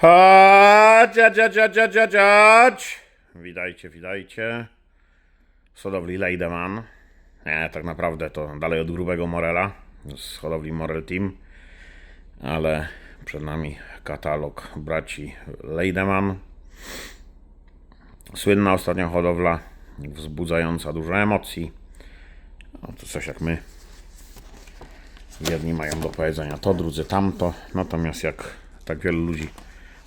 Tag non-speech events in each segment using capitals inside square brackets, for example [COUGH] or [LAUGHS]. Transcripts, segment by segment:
Chodź, chodź, chodź, chodź. Z hodowli Leideman. Nie, tak naprawdę to dalej od grubego Morela. Z hodowli Morel Team. Ale przed nami katalog braci Leideman. Słynna ostatnia hodowla, wzbudzająca dużo emocji. No coś jak my. Jedni mają do powiedzenia to, drudzy tamto. Natomiast jak tak wielu ludzi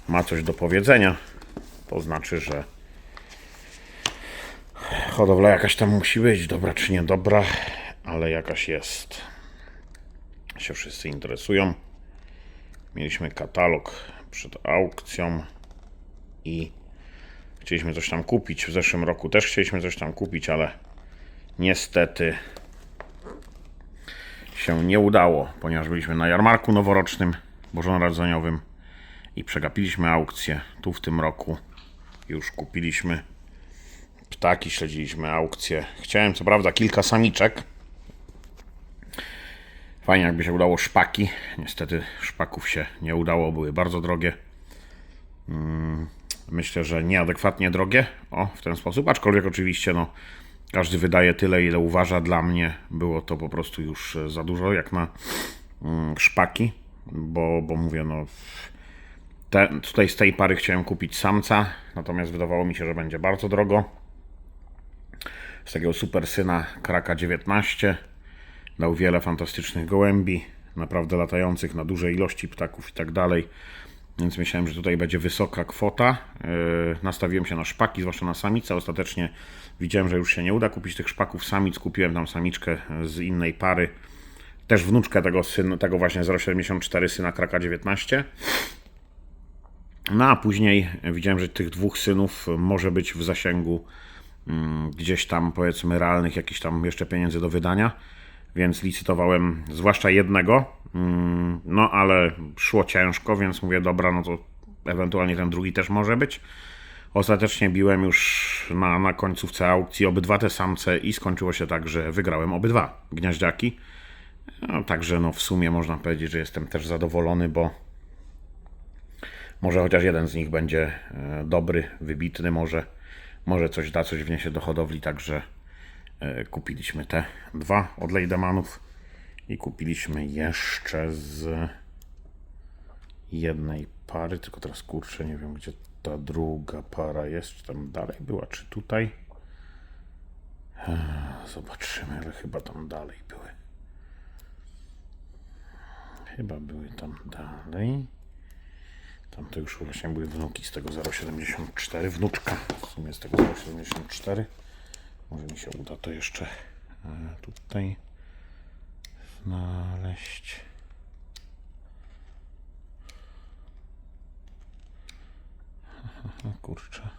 ma coś do powiedzenia, to znaczy, że hodowla jakaś tam musi być, dobra czy niedobra, ale jakaś jest. Się wszyscy interesują. Mieliśmy katalog przed aukcją i chcieliśmy coś tam kupić. W zeszłym roku też chcieliśmy coś tam kupić, ale niestety się nie udało, ponieważ byliśmy na jarmarku noworocznym, bożonarodzeniowym i przegapiliśmy aukcję. Tu w tym roku już kupiliśmy ptaki, śledziliśmy aukcję. Chciałem co prawda kilka samiczek. Fajnie jakby się udało szpaki. Niestety szpaków się nie udało, były bardzo drogie. Mm, Myślę, że nieadekwatnie drogie. O, w ten sposób. Aczkolwiek oczywiście no, każdy wydaje tyle, ile uważa. Dla mnie było to po prostu już za dużo, jak na mm, szpaki. Bo, bo mówię, no tutaj z tej pary chciałem kupić samca, natomiast wydawało mi się, że będzie bardzo drogo. Z takiego super syna Kraka 19 dał wiele fantastycznych gołębi, naprawdę latających na duże ilości ptaków i tak dalej. Więc myślałem, że tutaj będzie wysoka kwota. Yy, nastawiłem się na szpaki, zwłaszcza na samice. Ostatecznie widziałem, że już się nie uda kupić tych szpaków samic. Kupiłem tam samiczkę z innej pary. Też wnuczkę tego, synu, tego właśnie 0,74 syna Kraka 19. No a później widziałem, że tych dwóch synów może być w zasięgu mm, gdzieś tam powiedzmy realnych jakichś tam jeszcze pieniędzy do wydania, więc licytowałem zwłaszcza jednego, mm, no ale szło ciężko, więc mówię dobra, no to ewentualnie ten drugi też może być. Ostatecznie biłem już na, na końcówce aukcji obydwa te samce i skończyło się tak, że wygrałem obydwa gniaździaki. No, także no w sumie można powiedzieć, że jestem też zadowolony, bo może chociaż jeden z nich będzie e, dobry, wybitny, może, może coś da, coś wniesie do hodowli, także e, kupiliśmy te dwa od Leidemanów i kupiliśmy jeszcze z jednej pary, tylko teraz kurczę, nie wiem gdzie ta druga para jest, czy tam dalej była, czy tutaj. Eee, Zobaczymy, ale chyba tam dalej były. Chyba były tam dalej. Tam to już właśnie były wnuki z tego 0,74. Wnuczka w sumie z tego 0,74. Może mi się uda to jeszcze e, tutaj znaleźć. [LAUGHS] Kurczę.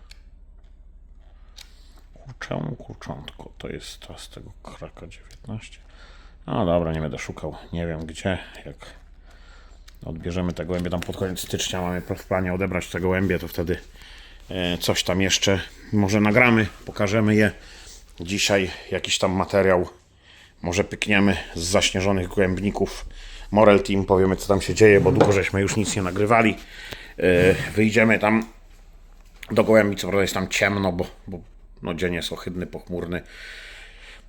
Kurczę, kurczątko. To jest ta z tego kraka 19. No dobra, nie będę szukał. Nie wiem gdzie, jak odbierzemy te gołębie tam pod koniec stycznia, mamy w planie odebrać te gołębie, to wtedy e, coś tam jeszcze może nagramy, pokażemy je. Dzisiaj jakiś tam materiał może pykniemy z zaśnieżonych gołębników Morel Team, powiemy co tam się dzieje, bo długo żeśmy już nic nie nagrywali. E, Wyjdziemy tam do gołębi, co prawda jest tam ciemno, bo, bo no, dzień jest ohydny, pochmurny.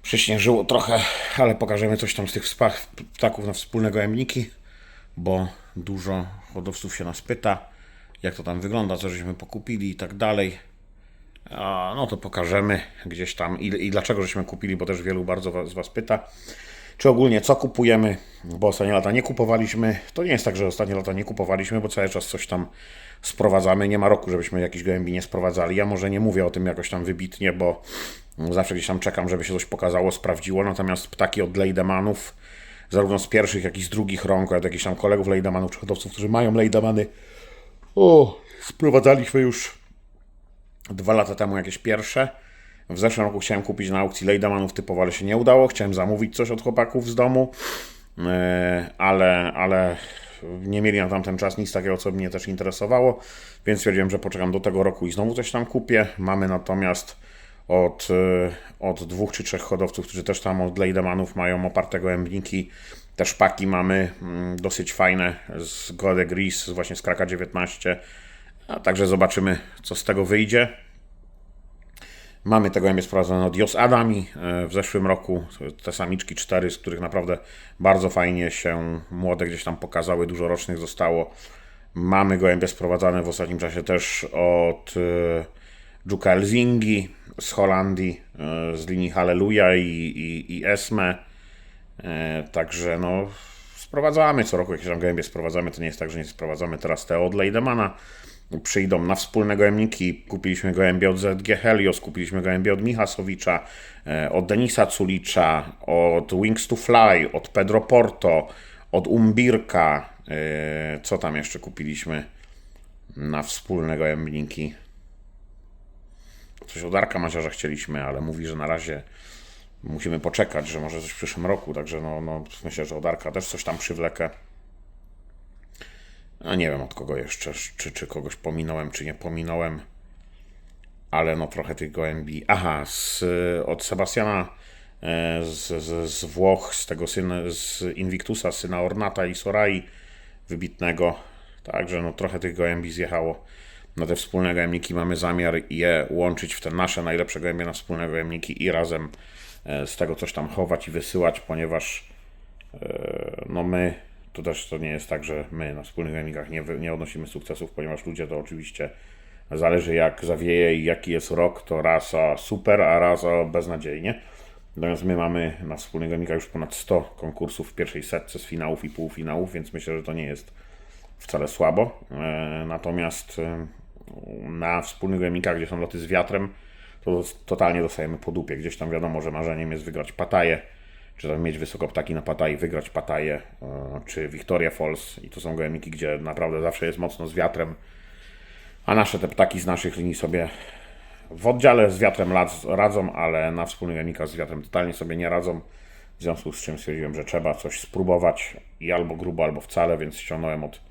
Przyśnieżyło trochę, ale pokażemy coś tam z tych ptaków na wspólne gołębniki bo dużo hodowców się nas pyta, jak to tam wygląda, co żeśmy pokupili i tak dalej. A, no to pokażemy gdzieś tam i, i dlaczego żeśmy kupili, bo też wielu bardzo was, z Was pyta. Czy ogólnie co kupujemy, bo ostatnie lata nie kupowaliśmy. To nie jest tak, że ostatnie lata nie kupowaliśmy, bo cały czas coś tam sprowadzamy. Nie ma roku, żebyśmy jakiś gołębi nie sprowadzali. Ja może nie mówię o tym jakoś tam wybitnie, bo zawsze gdzieś tam czekam, żeby się coś pokazało, sprawdziło. Natomiast ptaki od Leidemanów, zarówno z pierwszych, jak i z drugich rąk, od jakichś tam kolegów Leidemanów, czy hodowców, którzy mają Leidemany, o, sprowadzaliśmy już dwa lata temu jakieś pierwsze. W zeszłym roku chciałem kupić na aukcji Leidemanów typowo, ale się nie udało. Chciałem zamówić coś od chłopaków z domu, e, ale, ale nie mieli na tamten czas nic takiego, co mnie też interesowało, więc stwierdziłem, że poczekam do tego roku i znowu coś tam kupię. Mamy natomiast od, e, od dwóch czy trzech hodowców, którzy też tam od Leidemanów mają oparte gołębniki. Te szpaki mamy mm, dosyć fajne z Gode Gris, właśnie z Kraka 19. A także zobaczymy, co z tego wyjdzie. Mamy tego gołębie sprowadzone od Jos Adami e, w zeszłym roku. Te samiczki cztery, z których naprawdę bardzo fajnie się młode gdzieś tam pokazały, dużo rocznych zostało. Mamy gołębie sprowadzane w ostatnim czasie też od e, Juka Elzingi z Holandii, e, z linii Halleluja i, i, i Esme. E, Także no, sprowadzamy co roku jakieś tam gołębie sprowadzamy. To nie jest tak, że nie sprowadzamy teraz te od Leidemana. Przyjdą na wspólne gołębniki. Kupiliśmy gołębie od ZG Helios, kupiliśmy gołębie od Micha Sowicza, e, od Denisa Culicza, od Wings to Fly, od Pedro Porto, od Umbirka. Co tam jeszcze kupiliśmy na wspólne gołębniki? Coś od Arka Maziarza chcieliśmy, ale mówi, że na razie musimy poczekać, że może coś w przyszłym roku, także no, no myślę, że od Arka też coś tam przywlekę. A nie wiem od kogo jeszcze, czy, czy kogoś pominąłem, czy nie pominąłem, ale no trochę tych gołębi. Aha, z, od Sebastiana e, z, z, z Włoch, z tego syna, z Invictusa, syna Ornata i Sorai, wybitnego. Także no trochę tych gołębi zjechało na te wspólne gołębniki. Mamy zamiar je łączyć w te nasze najlepsze gołębie na wspólne gołębniki i razem e, z tego coś tam chować i wysyłać, ponieważ e, no my, to też to nie jest tak, że my na wspólnych gołębnikach nie, nie odnosimy sukcesów, ponieważ ludzie to oczywiście zależy jak zawieje i jaki jest rok, to rasa super, a rasa beznadziejnie. Natomiast my mamy na wspólnych gołębnikach już ponad 100 konkursów w pierwszej setce z finałów i półfinałów, więc myślę, że to nie jest wcale słabo. E, Natomiast na wspólnych gołębnikach, gdzie są loty z wiatrem, to totalnie dostajemy po dupie. Gdzieś tam wiadomo, że marzeniem jest wygrać Pataję, czy tam mieć wysokoptaki na Pataji, wygrać Pataję, e, czy Victoria Falls. I to są gołębniki, gdzie naprawdę zawsze jest mocno z wiatrem. A nasze te ptaki z naszych linii sobie w oddziale z wiatrem radzą, ale na wspólnych gołębnikach z wiatrem totalnie sobie nie radzą. W związku z czym stwierdziłem, że trzeba coś spróbować i albo grubo, albo wcale, więc ściągnąłem od,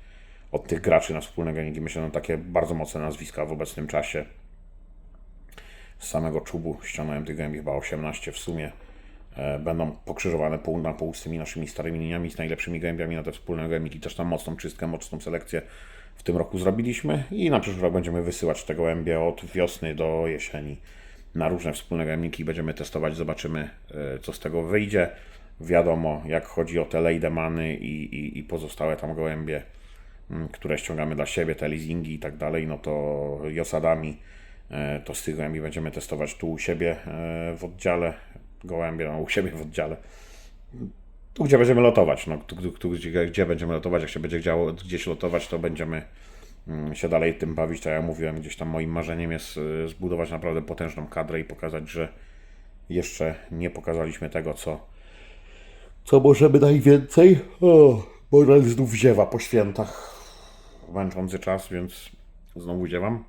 od tych graczy na wspólne gołębniki. Myślę, że takie bardzo mocne nazwiska w obecnym czasie. Z samego czubu ściągnąłem tych gołębi chyba 18 w sumie. E, Będą pokrzyżowane pół na pół z tymi naszymi starymi liniami, z najlepszymi gołębiami na te wspólne gołębniki. Też tam mocną czystkę, mocną selekcję w tym roku zrobiliśmy i na przyszły rok będziemy wysyłać te gołębie od wiosny do jesieni na różne wspólne gołębniki i będziemy testować, zobaczymy e, co z tego wyjdzie. Wiadomo, jak chodzi o te lejdemany i, i, i pozostałe tam gołębie, które ściągamy dla siebie, te leasingi i tak dalej, no to josadami, e, to z tych gołębi będziemy testować tu u siebie e, w oddziale, gołębie, no u siebie w oddziale, tu gdzie będziemy lotować, no tu, tu, tu gdzie, gdzie będziemy lotować, jak się będzie działo gdzieś lotować, to będziemy mm, się dalej tym bawić, tak jak mówiłem, gdzieś tam moim marzeniem jest y, zbudować naprawdę potężną kadrę i pokazać, że jeszcze nie pokazaliśmy tego, co, co możemy najwięcej. O, Bogdan znów ziewa po świętach. Męczący czas, więc znowu ziewam.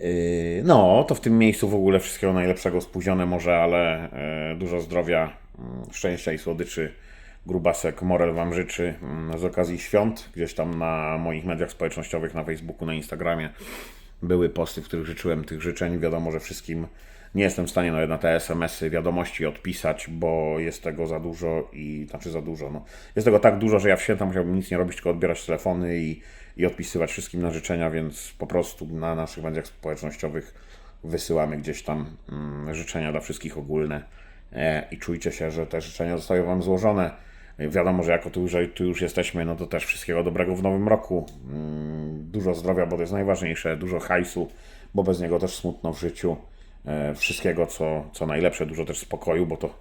Yy, No, to w tym miejscu w ogóle wszystkiego najlepszego, spóźnione może, ale yy, dużo zdrowia, yy, szczęścia i słodyczy. Grubasek Morel Wam życzy yy, z okazji świąt. Gdzieś tam na moich mediach społecznościowych, na Facebooku, na Instagramie były posty, w których życzyłem tych życzeń. Wiadomo, że wszystkim nie jestem w stanie nawet na te SMS-y, wiadomości odpisać, bo jest tego za dużo i znaczy za dużo. No. Jest tego tak dużo, że ja w święta musiałbym nic nie robić, tylko odbierać telefony i, i odpisywać wszystkim na życzenia, więc po prostu na naszych mediach społecznościowych wysyłamy gdzieś tam mm, życzenia dla wszystkich ogólne e, i czujcie się, że te życzenia zostały Wam złożone. Wiadomo, że jako tu, tu już jesteśmy, no to też wszystkiego dobrego w nowym roku. Mm, Dużo zdrowia, bo to jest najważniejsze, dużo hajsu, bo bez niego też smutno w życiu. E, Wszystkiego, co, co najlepsze, dużo też spokoju, bo to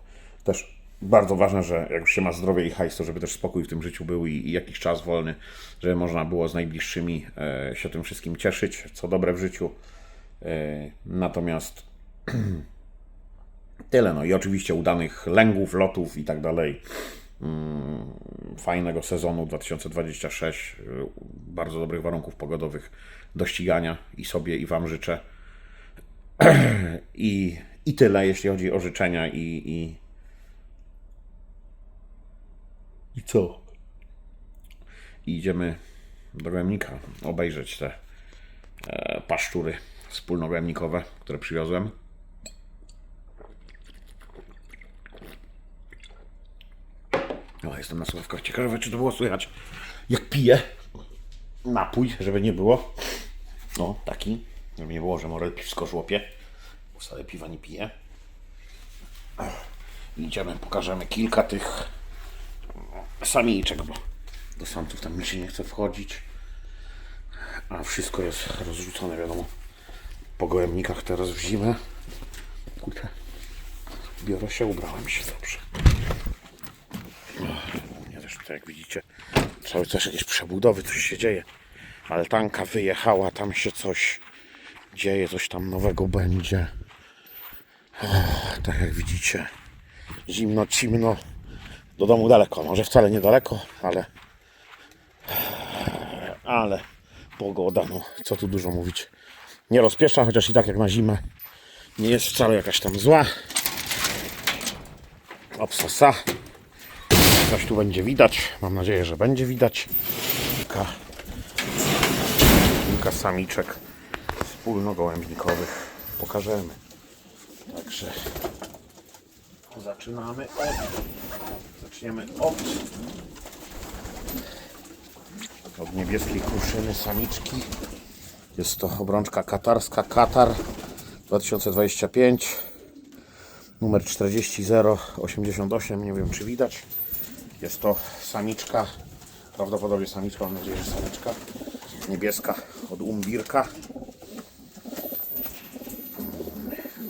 też bardzo ważne, że jak już się ma zdrowie i hajs, to żeby też spokój w tym życiu był i, i jakiś czas wolny, żeby można było z najbliższymi e, się tym wszystkim cieszyć, co dobre w życiu. E, natomiast [CLEARS THROAT] tyle, no i oczywiście udanych lęgów, lotów i tak dalej. Mm, Fajnego sezonu 2026, y, bardzo dobrych warunków pogodowych do ścigania i sobie, i Wam życzę. [CLEARS THROAT] I, i tyle, jeśli chodzi o życzenia i, i, i co? I idziemy do Gołębnika obejrzeć te e, paszczury wspólnogołębnikowe, które przywiozłem. O, jestem na sławkach. Ciekawe, czy to było słychać, jak piję. napój, żeby nie było. No, taki. Nie było, że Morel piwsko żłopie. Wcale piwa nie pije. Idziemy, pokażemy kilka tych samiczek, bo do samców tam mi się nie chce wchodzić. A wszystko jest rozrzucone, wiadomo, po gołębnikach teraz w zimę. Kurde, biorę się, ubrałem się dobrze. U mnie też tutaj, jak widzicie, cały czas jakieś przebudowy, coś się dzieje. Altanka wyjechała, tam się coś dzieje, coś tam nowego będzie. Tak jak widzicie, zimno, cimno. Do domu daleko, może wcale niedaleko, ale ale pogoda, no co tu dużo mówić. Nie rozpieszcza, chociaż i tak jak na zimę nie jest wcale jakaś tam zła. Opsasa. Coś tu będzie widać. Mam nadzieję, że będzie widać. Kilka, kilka samiczek wspólnogołębnikowych pokażemy. Także zaczynamy od zaczniemy od od niebieskiej kruszyny samiczki. Jest to obrączka katarska Katar 2025 numer 40088 nie wiem czy widać. Jest to samiczka prawdopodobnie samiczka, mam nadzieję, że samiczka. Niebieska od Umbirka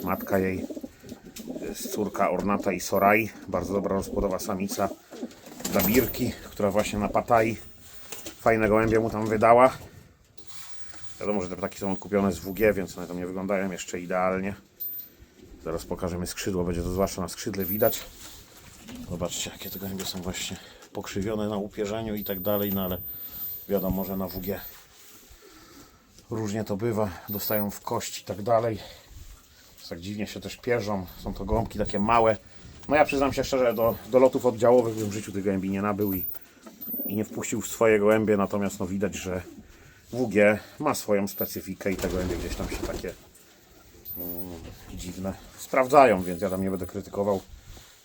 matka jej córka Ornata i Sorai. Bardzo dobra rozpłodowa samica Dabirki, która właśnie na Patai fajne gołębie mu tam wydała. Wiadomo, że te ptaki są odkupione z WG, więc one tam nie wyglądają jeszcze idealnie. Zaraz pokażemy skrzydło, będzie to zwłaszcza na skrzydle widać. Zobaczcie jakie te gołębie są właśnie pokrzywione na upierzeniu i tak dalej, no ale wiadomo, że na WG różnie to bywa, dostają w kość i tak dalej tak dziwnie się też pierzą. Są to gołąbki takie małe. No ja przyznam się szczerze, do, do lotów oddziałowych bym w życiu tych gołębi nie nabył i, i nie wpuścił w swoje gołębie, natomiast no widać, że WG ma swoją specyfikę i te gołębie gdzieś tam się takie mm, dziwne sprawdzają, więc ja tam nie będę krytykował.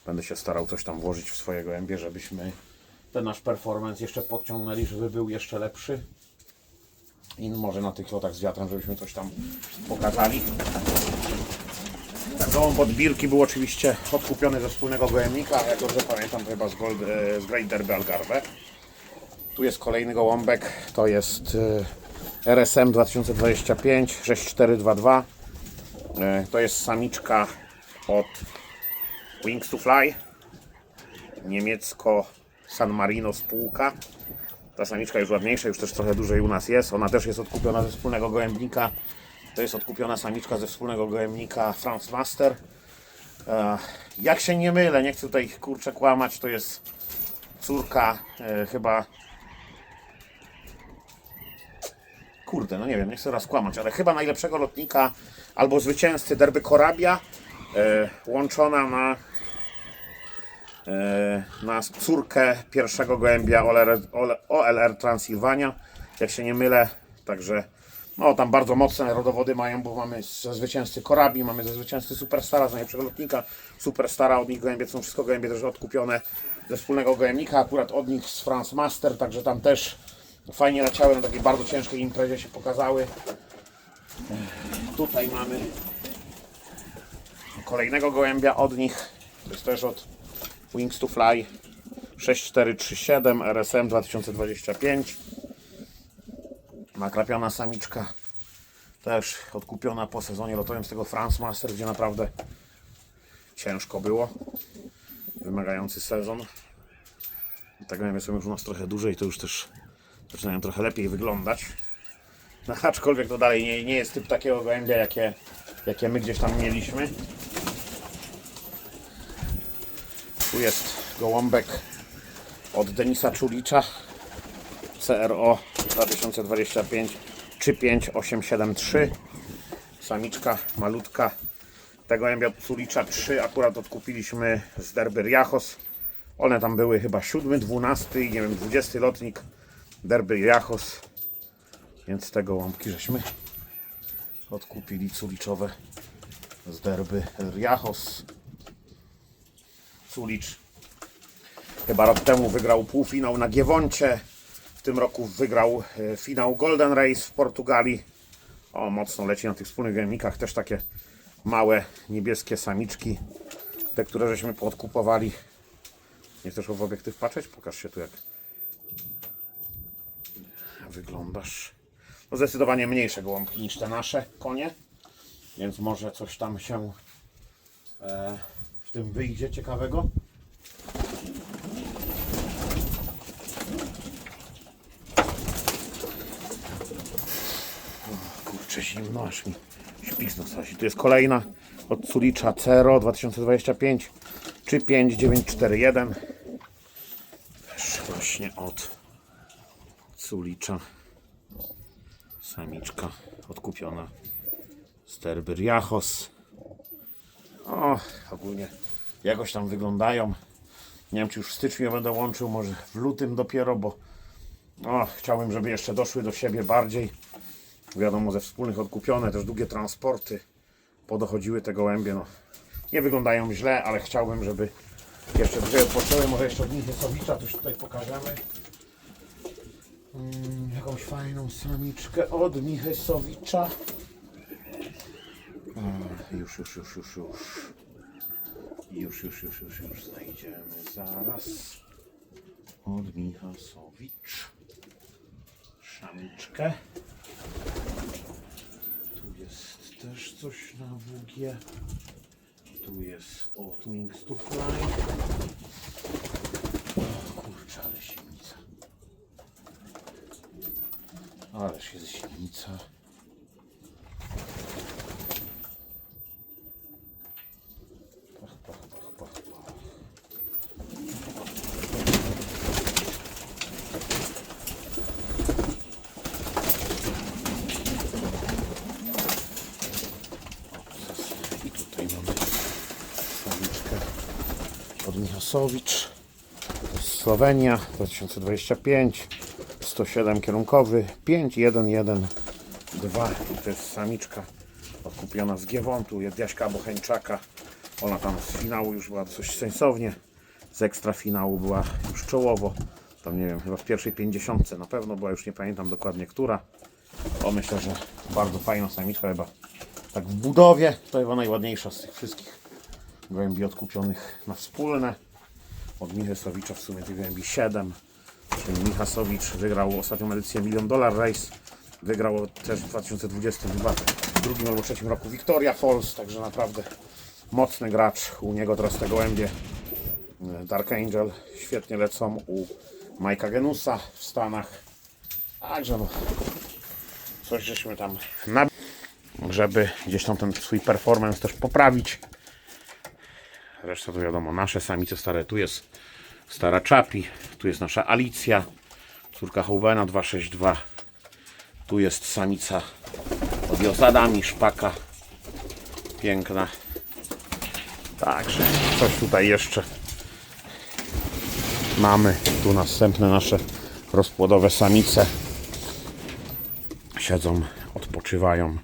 Będę się starał coś tam włożyć w swoje gołębie, żebyśmy ten nasz performance jeszcze podciągnęli, żeby był jeszcze lepszy. I może na tych lotach z wiatrem, żebyśmy coś tam pokazali. Ten gołąb od Birki był oczywiście odkupiony ze wspólnego gołębnika, jak dobrze pamiętam to chyba z, Gold, e, z Great Derby Algarve. Tu jest kolejny gołąbek, to jest RSM 2025 6422. E, To jest samiczka od Wings to Fly, niemiecko San Marino spółka. Ta samiczka już ładniejsza, już też trochę dłużej u nas jest. Ona też jest odkupiona ze wspólnego gołębnika. To jest odkupiona samiczka ze wspólnego gołębnika France Master. E, jak się nie mylę, nie chcę tutaj kurczę kłamać, to jest córka e, chyba. Kurde, no nie wiem, nie chcę raz kłamać, ale chyba najlepszego lotnika albo zwycięzcy derby Korabia e, łączona na na córkę pierwszego gołębia OLR, OLR jak się nie mylę. Także no tam bardzo mocne rodowody mają, bo mamy ze zwycięzcy Korabi, mamy ze zwycięzcy Superstara, z najlepszego lotnika Superstara, od nich gołębie są wszystko gołębie też odkupione ze wspólnego gołębnika, akurat od nich z France Master, także tam też fajnie leciały na takiej bardzo ciężkiej imprezie się pokazały. Tutaj mamy kolejnego gołębia od nich, to jest też od Wings to Fly 6437 RSM 2025 nakrapiona samiczka. Też odkupiona po sezonie lotowym z tego France Master, gdzie naprawdę ciężko było. Wymagający sezon. Tego nie wiem, są już u nas trochę dłużej to już też zaczynają trochę lepiej wyglądać. No, aczkolwiek to dalej nie, nie jest typ takiego gołębia jakie, jakie my gdzieś tam mieliśmy. Tu jest gołąbek od Denisa Czulicza CRO 2025 35873 Samiczka malutka. Tego od Culicza 3 akurat odkupiliśmy z Derby Riachos. One tam były chyba 7, 12 i nie wiem 20 lotnik Derby Riachos. Więc te gołąbki żeśmy odkupili culiczowe z Derby Riachos. Culicz chyba rok temu wygrał półfinał na Giewoncie. Tym roku wygrał e, finał Golden Race w Portugalii. O, mocno leci na tych wspólnych gajemnikach. Też takie małe niebieskie samiczki. Te, które żeśmy podkupowali. Nie chcesz w obiektyw patrzeć? Pokaż się tu jak wyglądasz. No zdecydowanie mniejsze gołąbki niż te nasze konie. Więc może coś tam się e, w tym wyjdzie ciekawego. Kurczę, zimno, aż mi śpik z nosa. Tu jest kolejna od Culicza Cero 2025 czy 5941. Też właśnie od Culicza. Samiczka odkupiona. Sterbyr Jachos. O, ogólnie jakoś tam wyglądają. Nie wiem, czy już w styczniu będę łączył, może w lutym dopiero, bo o, chciałbym, żeby jeszcze doszły do siebie bardziej. Wiadomo, ze wspólnych odkupione, też długie transporty podochodziły te gołębie. No, nie wyglądają źle, ale chciałbym, żeby jeszcze dwie odpoczęły. Może jeszcze od Michysowicza coś tutaj pokażemy. Mm, jakąś fajną samiczkę od Michysowicza. O, Już, już, już, już, już. Już, już, już, już, już znajdziemy zaraz. Od Michasowicz. Szamiczkę. Jest też coś na WG. Tu jest o Twings to Fly. Kurczę, ale silnica. Ależ jest silnica. Pach, pach, pach, pach, pach. I tutaj mamy samiczkę jest Słowenia 2025 107 kierunkowy 5112 I to jest samiczka odkupiona z Giewontu jest Jaśka Bocheńczaka. Ona tam z finału już była dosyć sensownie. Z ekstra finału była już czołowo. Tam nie wiem, chyba w pierwszej 50 na pewno była, już nie pamiętam dokładnie która. O myślę, że bardzo fajna samiczka chyba tak w budowie. To chyba najładniejsza z tych wszystkich gołębi odkupionych na wspólne od Michasowicza w sumie tych gołębi 7 Czyli Michasowicz wygrał ostatnią edycję Million Dollar Race. Wygrał też w 2022 drugim albo trzecim roku Victoria Falls, także naprawdę mocny gracz. U niego teraz te gołębie Dark Angel świetnie lecą u Majka Genusa w Stanach. Także no, coś żeśmy tam na żeby gdzieś tam ten swój performance też poprawić. Reszta to wiadomo, nasze samice stare. Tu jest stara Czapi, tu jest nasza Alicja, córka Hołwena 262. Tu jest samica od Josadami, szpaka. Piękna. Także coś tutaj jeszcze mamy. Tu następne nasze rozpłodowe samice. Siedzą, odpoczywają,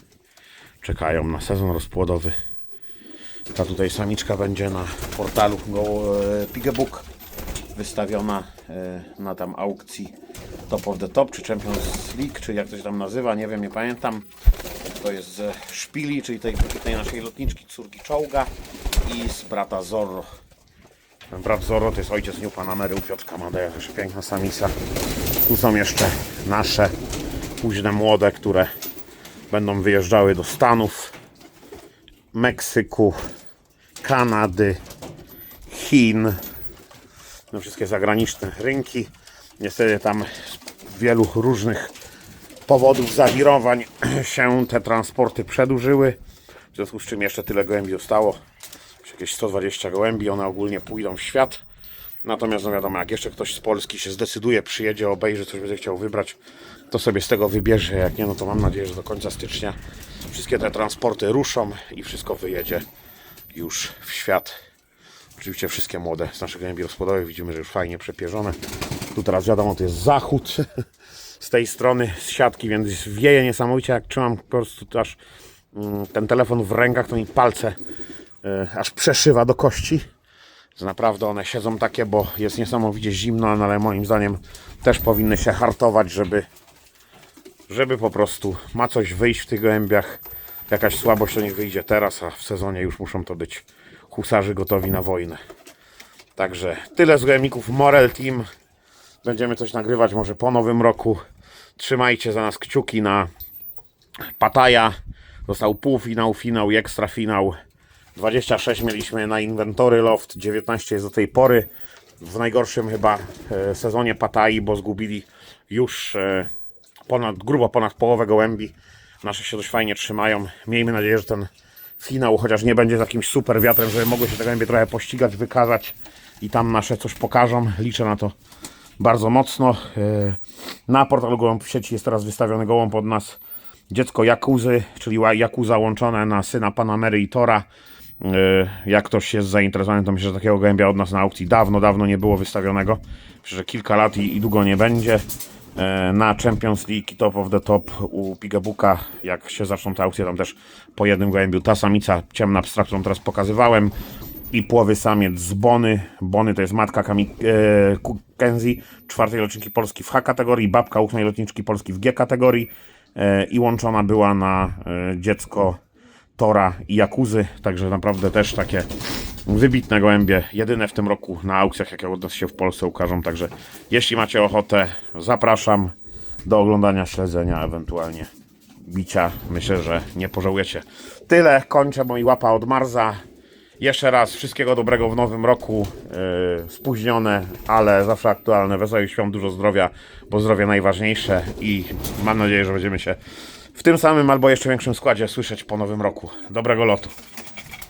czekają na sezon rozpłodowy. Ta tutaj samiczka będzie na portalu Go e, Pigebook wystawiona e, na tam aukcji Top of the Top, czy Champions League, czy jak to się tam nazywa, nie wiem, nie pamiętam. To jest ze Szpili, czyli tej, tej naszej lotniczki córki Czołga i z brata Zorro. Ten brat Zorro to jest ojciec New Panamery u Piotrka Madeja, też piękna samica. Tu są jeszcze nasze późne młode, które będą wyjeżdżały do Stanów, Meksyku, Kanady, Chin, na wszystkie zagraniczne rynki. Niestety tam z wielu różnych powodów zawirowań [CLEARS THROAT] się te transporty przedłużyły. W związku z czym jeszcze tyle gołębi zostało. Jakieś 120 gołębi, one ogólnie pójdą w świat. Natomiast no wiadomo, jak jeszcze ktoś z Polski się zdecyduje, przyjedzie, obejrzy, coś będzie chciał wybrać, to sobie z tego wybierze. Jak nie, no to mam nadzieję, że do końca stycznia wszystkie te transporty ruszą i wszystko wyjedzie już w świat. Oczywiście wszystkie młode z naszych gołębi rozpłodowych widzimy, że już fajnie przepierzone. Tu teraz wiadomo, to jest zachód [LAUGHS] z tej strony, z siatki, więc wieje niesamowicie. Jak trzymam po prostu aż mm, ten telefon w rękach, to mi palce e, aż przeszywa do kości. że naprawdę one siedzą takie, bo jest niesamowicie zimno, no ale moim zdaniem też powinny się hartować, żeby, żeby po prostu ma coś wyjść w tych gołębiach. Jakaś słabość to niech wyjdzie teraz, a w sezonie już muszą to być husarzy gotowi na wojnę. Także tyle z gołębników Morel Team. Będziemy coś nagrywać może po nowym roku. Trzymajcie za nas kciuki na Pataja. Został półfinał, finał i ekstrafinał. 26 mieliśmy na inwentory loft, 19 jest do tej pory. W najgorszym chyba e, sezonie Patai, bo zgubili już e, ponad, grubo ponad połowę gołębi. Nasze się dość fajnie trzymają. Miejmy nadzieję, że ten finał chociaż nie będzie z jakimś super wiatrem, żeby mogły się te gołębie trochę pościgać, wykazać i tam nasze coś pokażą. Liczę na to bardzo mocno. E, Na portalu Gołąb w sieci jest teraz wystawiony gołąb od nas dziecko Jakuzy, czyli Jakuza łączone na syna Panamery i Tora. E, Jak ktoś jest zainteresowany, to myślę, że takiego gołębia od nas na aukcji dawno, dawno nie było wystawionego. Myślę, że kilka lat i, i długo nie będzie. E, Na Champions League Top of the Top u Pigabuka, jak się zaczną te aukcje, tam też po jednym gołębiu ta samica ciemna pstra, którą teraz pokazywałem. I płowy samiec z Bony. Bony to jest matka Kami, e, Kenzie, czwartej lotniczki Polski w H kategorii, babka ósmej lotniczki Polski w G kategorii. E, i łączona była na e, dziecko Tora i Jakuzy, także naprawdę też takie wybitne gołębie, jedyne w tym roku na aukcjach, jakie od nas się w Polsce ukażą, także jeśli macie ochotę, zapraszam do oglądania, śledzenia, ewentualnie bicia. Myślę, że nie pożałujecie. Tyle, kończę, bo mi łapa od Marza. Jeszcze raz wszystkiego dobrego w nowym roku. Yy, spóźnione, ale zawsze aktualne. Wesołych świąt, dużo zdrowia, bo zdrowie najważniejsze i mam nadzieję, że będziemy się w tym samym albo jeszcze większym składzie słyszeć po nowym roku. Dobrego lotu.